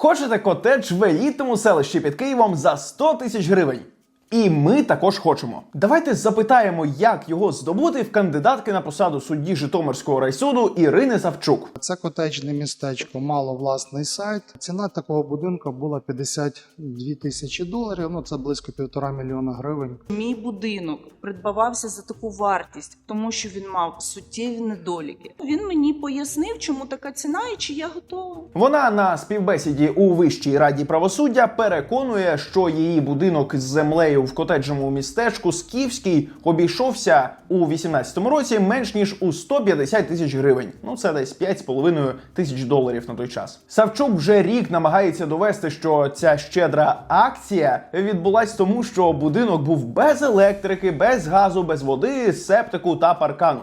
Хочете котедж в елітному селищі під Києвом за 100 тисяч гривень? І ми також хочемо. Давайте запитаємо, як його здобути в кандидатки на посаду судді Житомирського райсуду Ірини Савчук. Це котеджне містечко мало власний сайт. Ціна такого будинку була 52 тисячі доларів. Ну це близько півтора мільйона гривень. Мій будинок придбавався за таку вартість, тому що він мав суттєві недоліки. Він мені пояснив, чому така ціна і чи я готова. Вона на співбесіді у Вищій раді правосуддя переконує, що її будинок з землею в котеджному містечку Скіфський обійшовся у 18-му році менш ніж у 150 тисяч гривень. Ну це десь 5,5 тисяч доларів на той час. Савчук вже рік намагається довести, що ця щедра акція відбулась тому, що будинок був без електрики, без газу, без води, септику та паркану.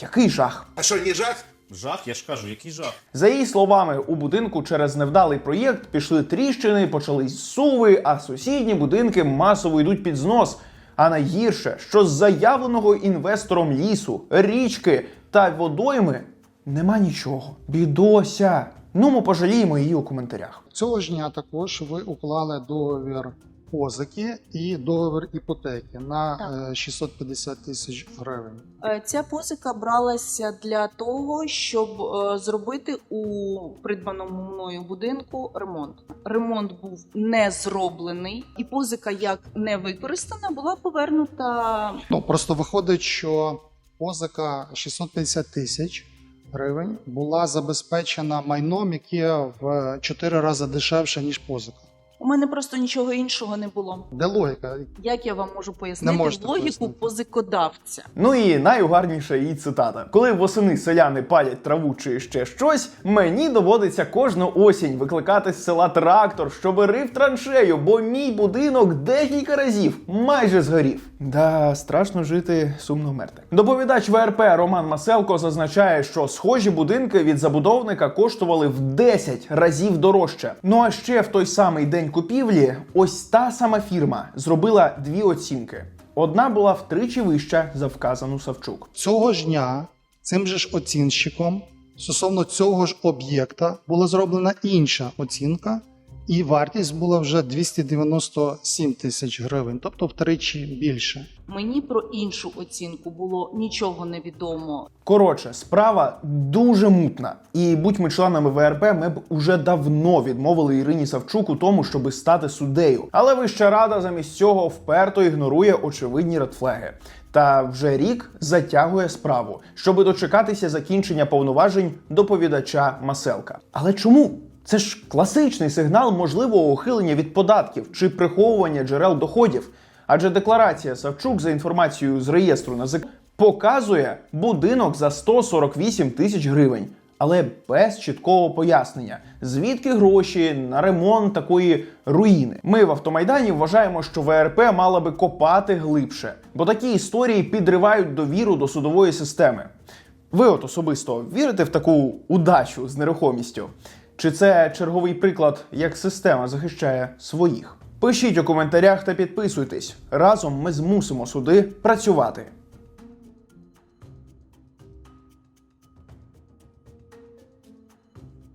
Який жах! А що, не жах? Жах, я ж кажу, який жах. За її словами, у будинку через невдалий проєкт пішли тріщини, почались суви, а сусідні будинки масово йдуть під знос. А найгірше, що з заявленого інвестором лісу, річки та водойми нема нічого. Бідося. Ну, ми пожаліємо її у коментарях. Цього ж дня також ви уклали договір позики і договір іпотеки на Так. е, 650 тисяч гривень. Е, Ця позика бралася для того, щоб е, зробити у придбаному мною будинку ремонт. Ремонт був не зроблений, і позика, як не використана, була повернута Ну просто виходить, що позика 650 тисяч гривень була забезпечена майном, яке в 4 рази дешевше ніж позика. У мене просто нічого іншого не було. Де логіка? Як я вам можу пояснити Не можете логіку пояснити. позикодавця? Ну і найугарніша її цитата: коли восени селяни палять траву чи ще щось, мені доводиться кожну осінь викликати з села трактор, щоб рив траншею, бо мій будинок декілька разів майже згорів. Да, страшно жити, сумно вмерти. Доповідач ВРП Роман Маселко зазначає, що схожі будинки від забудовника коштували в 10 разів дорожче. Ну а ще в той самий день купівлі, ось та сама фірма зробила дві оцінки. Одна була втричі вища за вказану Савчук. Цього ж дня цим же ж оцінщиком стосовно цього ж об'єкта була зроблена інша оцінка, і вартість була вже 297 тисяч гривень, тобто втричі більше. Мені про іншу оцінку було нічого не відомо. Коротше, справа дуже мутна. І будь ми членами ВРП, ми б уже давно відмовили Ірині Савчук у тому, щоби стати суддею. Але Вища рада замість цього вперто ігнорує очевидні редфлеги. Та вже рік затягує справу, щоби дочекатися закінчення повноважень доповідача Маселка. Але чому? Це ж класичний сигнал можливого ухилення від податків чи приховування джерел доходів. Адже декларація Савчук за інформацією з реєстру НАЗК показує будинок за 148 тисяч гривень, але без чіткого пояснення, звідки гроші на ремонт такої руїни. Ми в автомайдані вважаємо, що ВРП мала би копати глибше, бо такі історії підривають довіру до судової системи. Ви от особисто вірите в таку удачу з нерухомістю? Чи це черговий приклад, як система захищає своїх? Пишіть у коментарях та підписуйтесь. Разом ми змусимо суди працювати